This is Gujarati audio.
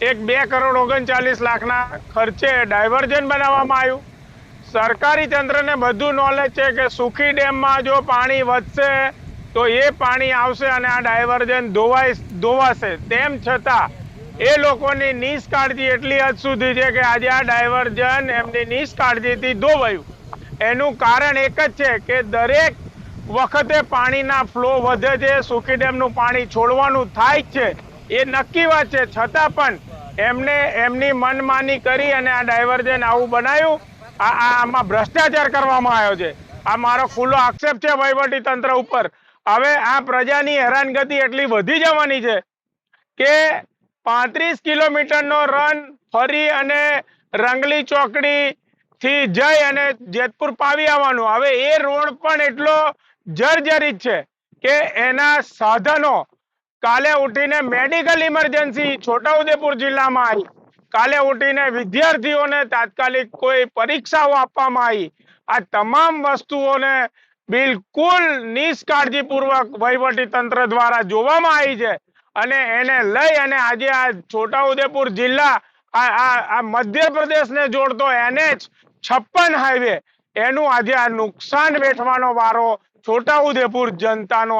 એક બે કરોડ ઓગણચાલીસ લાખના ખર્ચે ડાયવર્ઝન બનાવવામાં આવ્યું. સરકારી તંત્રને બધું નોલેજ છે કે સુખી ડેમમાં જો પાણી વધશે, તો એ પાણી આવશે અને આ ડાયવર્ઝન ધોવાઈ, ધોવાશે. તેમ છતાં, એ લોકોની નિષ્કાળજી એટલી હદ સુધી છે કે આજે આ ડાયવર્ઝન એમની નિષ્કાળજીથી ધોવાયું. એનું કારણ એક જ છે કે દરેક વખતે પાણીના ફ્લો વધે છે, સુખી ડેમનું પાણી છોડવાનું થાય છે. એ નક્કી વાત છે. છતાં પણ એમને એમની મનમાની કરી અને આ ડાયવર્ઝન આવું બનાવ્યું આ આમાં ભ્રષ્ટાચાર કરવામાં આવ્યો છે. આ મારો ખુલ્લો આક્ષેપ છે વહીવટી તંત્ર ઉપર. હવે આ પ્રજાની હેરાનગતિ એટલી વધી જવાની છે કે પાંત્રીસ કિલોમીટરનો રન ફરી અને રંગલી ચોકડી થી જઈ અને જેતપુર પાવી આવવાનું. હવે એ રોડ પણ એટલો જર્જરિત છે કે એના સાધનો કાલે ઉઠીને મેડિકલ ઇમરજન્સી છોટાઉદેપુર જિલ્લામાં આવી. કાલે ઉઠીને વિદ્યાર્થીઓને તાત્કાલિક કોઈ પરીક્ષાઓ આપવામાં આવી. આ તમામ વસ્તુઓને બિલકુલ નિષ્કાળજીપૂર્વક વહીવટી તંત્ર દ્વારા જોવામાં આવી છે. અને એને લઈ અને આજે આ છોટાઉદેપુર જિલ્લા આ મધ્યપ્રદેશને જોડતો એનએચ છપ્પન હાઈવે, એનું આજે આ નુકસાન વેઠવાનો વારો છોટાઉદેપુર જનતાનો